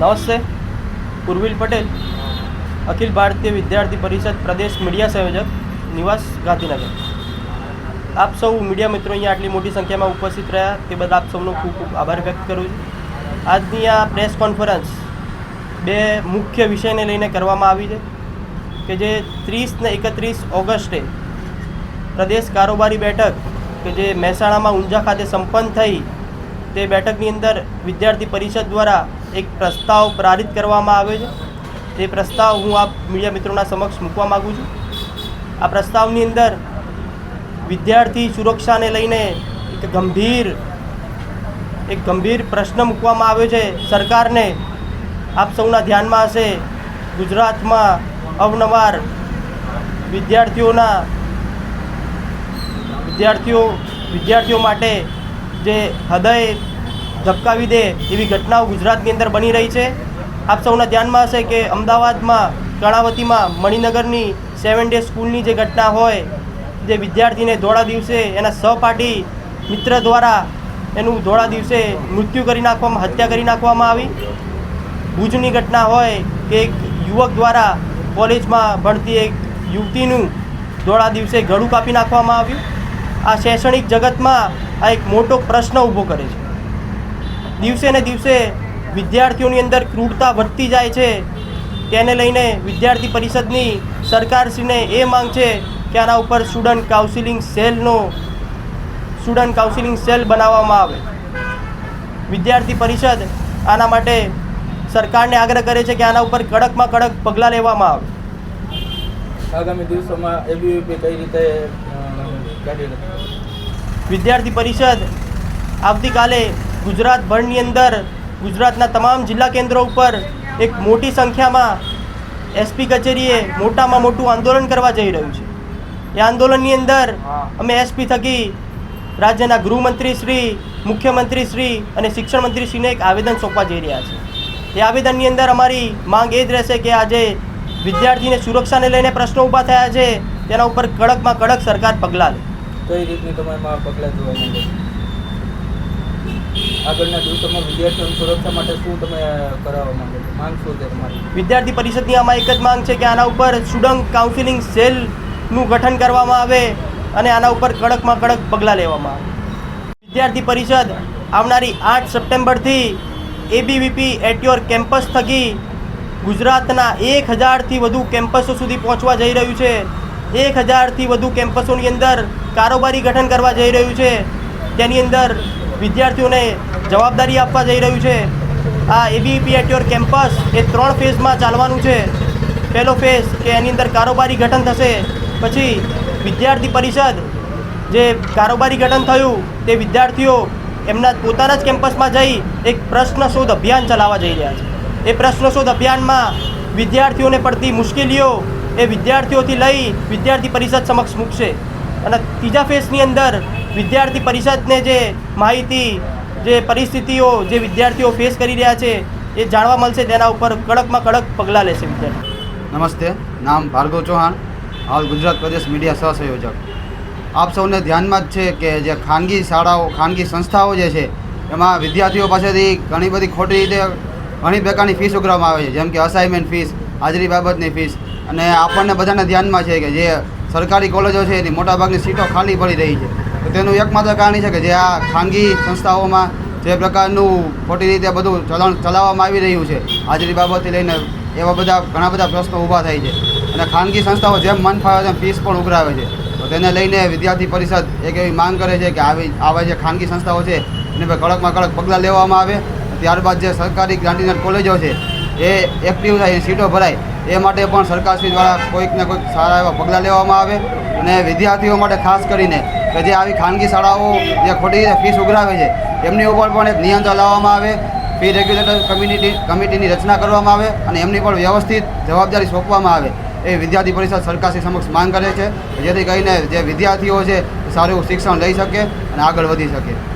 નમસ્તે પૂર્વિલ પટેલ, અખિલ ભારતીય વિદ્યાર્થી પરિષદ પ્રદેશ મીડિયા સંયોજક, નિવાસ ગાંધીનગર. આપ સૌ મીડિયા મિત્રો અહીંયા આટલી મોટી સંખ્યામાં ઉપસ્થિત રહ્યા, તે બદલ આપ સૌનો ખૂબ ખૂબ આભાર વ્યક્ત કરું છું. આજની આ પ્રેસ કોન્ફરન્સ બે મુખ્ય વિષયને લઈને કરવામાં આવી છે, કે જે ત્રીસ ને એકત્રીસ ઓગસ્ટે પ્રદેશ કારોબારી બેઠક, કે જે મહેસાણામાં ઊંઝા ખાતે સંપન્ન થઈ, તે બેઠકની અંદર વિદ્યાર્થી પરિષદ દ્વારા એક પ્રસ્તાવ પ્રારિત કરવામાં આવ્યો છે. તે પ્રસ્તાવ હું આપ મીડિયા મિત્રોના સમક્ષ મૂકવા માગું છું. આ પ્રસ્તાવની અંદર વિદ્યાર્થી સુરક્ષાને લઈને એક ગંભીર એક ગંભીર પ્રશ્ન મૂકવામાં આવ્યો છે. સરકારને આપ સૌના ધ્યાનમાં હશે, ગુજરાતમાં અવનવાર વિદ્યાર્થીઓના, વિદ્યાર્થીઓ વિદ્યાર્થીઓ માટે જે હૃદય ધબકાવી દે એવી ઘટનાઓ ગુજરાતની અંદર બની રહી છે. આપ સૌના ધ્યાનમાં હશે કે અમદાવાદમાં કર્ણાવતીમાં મણિનગરની સેવન ડે સ્કૂલની જે ઘટના હોય, જે વિદ્યાર્થીને ધોળા દિવસે એના સહપાઠી મિત્ર દ્વારા એનું ધોળા દિવસે મૃત્યુ કરી નાખવામાં, હત્યા કરી નાખવામાં આવી. ભુજની ઘટના હોય કે એક યુવક દ્વારા કોલેજમાં ભણતી એક યુવતીનું ધોળા દિવસે ગળું કાપી નાખવામાં આવ્યું. આ શૈક્ષણિક જગતમાં આ એક મોટો પ્રશ્ન ઊભો કરે છે. દિવસે ને દિવસે વિદ્યાર્થીઓની અંદર ક્રૂરતા વધતી જાય છે. તેને લઈને વિદ્યાર્થી પરિષદની સરકારશ્રીને એ માંગ છે કે આના ઉપર સ્ટુડન્ટ કાઉન્સિલિંગ સેલનો સ્ટુડન્ટ કાઉન્સિલિંગ સેલ બનાવવામાં આવે. વિદ્યાર્થી પરિષદ આના માટે સરકારને આગ્રહ કરે છે કે આના ઉપર કડકમાં કડક પગલાં લેવામાં આવે. આગામી દિવસોમાં એબીવીપી કઈ રીતે વિદ્યાર્થી પરિષદ આવતીકાલે ગુજરાતભરની અંદર ગુજરાતના તમામ જિલ્લા કેન્દ્રો ઉપર એક મોટી સંખ્યામાં એસપી કચેરીએ મોટામાં મોટું આંદોલન કરવા જઈ રહ્યું છે. એ આંદોલનની અંદર અમે એસપી થકી રાજ્યના ગૃહમંત્રી શ્રી, મુખ્યમંત્રી શ્રી અને શિક્ષણ શ્રીને એક આવેદન સોંપવા જઈ રહ્યા છે. એ આવેદનની અંદર અમારી માંગ એ જ રહેશે કે આજે વિદ્યાર્થીને સુરક્ષાને લઈને પ્રશ્નો ઊભા થયા છે, તેના ઉપર કડકમાં કડક સરકાર પગલાં લે. કઈ રીતની તમારામાં પગલાં જોવા? આગળના દિવસોમાં વિદ્યાર્થીઓની સુરક્ષા માટે શું તમે કરાવવા માંગો છો? માંગ શું છે તમારી? વિદ્યાર્થી પરિષદની આમાં એક જ માંગ છે કે આના ઉપર સ્ટુડન્ટ કાઉન્સિલિંગ સેલનું ગઠન કરવામાં આવે અને આના ઉપર કડકમાં કડક પગલાં લેવામાં આવે. વિદ્યાર્થી પરિષદ, આવનારી આઠ સપ્ટેમ્બરથી એબીવીપી એટ યોર કેમ્પસ થકી ગુજરાતના એક હજારથી વધુ કેમ્પસો સુધી પહોંચવા જઈ રહ્યું છે. એક હજારથી વધુ કેમ્પસોની અંદર કારોબારી ગઠન કરવા જઈ રહ્યું છે. તેની અંદર વિદ્યાર્થીઓને જવાબદારી આપવા જઈ રહ્યું છે. આ એબીપી એટ યોર કેમ્પસ એ ત્રણ ફેઝમાં ચાલવાનું છે. પહેલો ફેઝ કે એની અંદર કારોબારી ગઠન થશે. પછી વિદ્યાર્થી પરિષદ જે કારોબારી ગઠન થયું તે વિદ્યાર્થીઓ એમના પોતાના જ કેમ્પસમાં જઈ એક પ્રશ્ન શોધ અભિયાન ચલાવવા જઈ રહ્યા છે. એ પ્રશ્ન શોધ અભિયાનમાં વિદ્યાર્થીઓને પડતી મુશ્કેલીઓ એ વિદ્યાર્થીઓથી લઈ વિદ્યાર્થી પરિષદ સમક્ષ મૂકશે. અને ત્રીજા ફેઝની અંદર વિદ્યાર્થી પરિષદને જે માહિતી, જે પરિસ્થિતિઓ જે વિદ્યાર્થીઓ ફેસ કરી રહ્યા છે, એ જાણવા મળશે. તેના ઉપર કડકમાં કડક પગલાં લેશે વિદ્યાર્થી. નમસ્તે. નામ ભાર્ગવ ચૌહાણ, હાલ ગુજરાત પ્રદેશ મીડિયા સહસંયોજક. આપ સૌને ધ્યાનમાં જ છે કે જે ખાનગી શાળાઓ, ખાનગી સંસ્થાઓ જે છે, એમાં વિદ્યાર્થીઓ પાસેથી ઘણી બધી ખોટી રીતે ઘણી પ્રકારની ફીસ ઉઘરાવવામાં આવે છે. જેમ કે અસાઇનમેન્ટ ફીસ હાજરી બાબતની ફીસ અને આપણને બધાને ધ્યાનમાં છે કે જે સરકારી કોલેજો છે, એની મોટાભાગની સીટો ખાલી પડી રહી છે. તેનું એકમાત્ર કારણ છે કે જે આ ખાનગી સંસ્થાઓમાં જે પ્રકારનું ખોટી રીતે બધું ચલણ ચલાવવામાં આવી રહ્યું છે, હાજરી બાબતથી લઈને એવા બધા ઘણા બધા પ્રશ્નો ઊભા થાય છે. અને ખાનગી સંસ્થાઓ જેમ મન ફાવે તેમ ફીસ પણ ઉઘરાવે છે. તો તેને લઈને વિદ્યાર્થી પરિષદ એક એવી માંગ કરે છે કે આવી, આવા જે ખાનગી સંસ્થાઓ છે, એને પર કડકમાં કડક પગલાં લેવામાં આવે. ત્યારબાદ જે સરકારી ગ્રાન્ટીનર કોલેજો છે, એ એક્ટિવ થાય, સીટો ભરાય. એ માટે પણ સરકારશ્રી દ્વારા કોઈક ને કોઈક સારા એવા પગલાં લેવામાં આવે અને વિદ્યાર્થીઓ માટે ખાસ કરીને કે જે આવી ખાનગી શાળાઓ જે ખોટી રીતે ફીસ ઉઘરાવે છે, એમની ઉપર પણ એક નિયંત્રણ લાવવામાં આવે, ફી રેગ્યુલેટર કમ્યુનિટી કમિટીની રચના કરવામાં આવે અને એમની પણ વ્યવસ્થિત જવાબદારી સોંપવામાં આવે એ વિદ્યાર્થી પરિષદ સરકારશ્રી સમક્ષ માંગ કરે છે, જેથી કરીને જે વિદ્યાર્થીઓ છે સારું શિક્ષણ લઈ શકે અને આગળ વધી શકે.